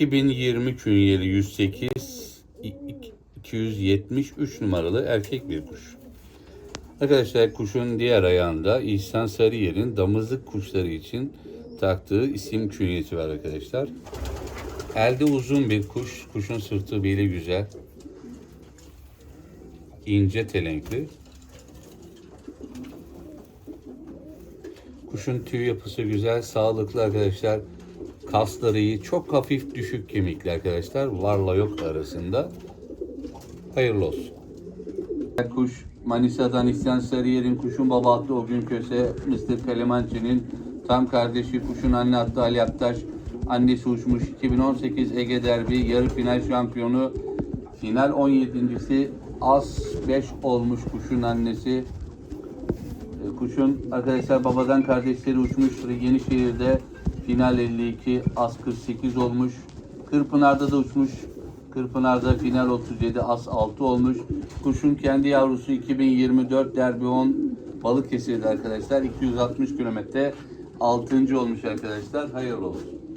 2020 künyeli 108 i- i- 273 numaralı erkek bir kuş. Arkadaşlar kuşun diğer ayağında İhsan Sarıyer'in damızlık kuşları için taktığı isim künyesi var arkadaşlar. Elde uzun bir kuş. Kuşun sırtı beli güzel. İnce telenkli. Kuşun tüy yapısı güzel, sağlıklı arkadaşlar. Kasları iyi, çok hafif düşük kemikli arkadaşlar. Varla yok arasında. Hayırlı olsun. Kuş Manisa'dan İhsan Sarıyer'in kuşun baba o gün köse Mr. Kalemançı'nın tam kardeşi kuşun anne adlı Ali Aktaş annesi uçmuş 2018 Ege Derbi yarı final şampiyonu final 17.si az 5 olmuş kuşun annesi E, Kuşun arkadaşlar babadan kardeşleri uçmuş Yenişehir'de final 52 az 48 olmuş. Kırpınar'da da uçmuş. Kırpınar'da final 37 as 6 olmuş. Kuşun kendi yavrusu 2024 derbi 10 Balıkesir'de arkadaşlar 260 kilometre 6. olmuş arkadaşlar. Hayırlı olsun.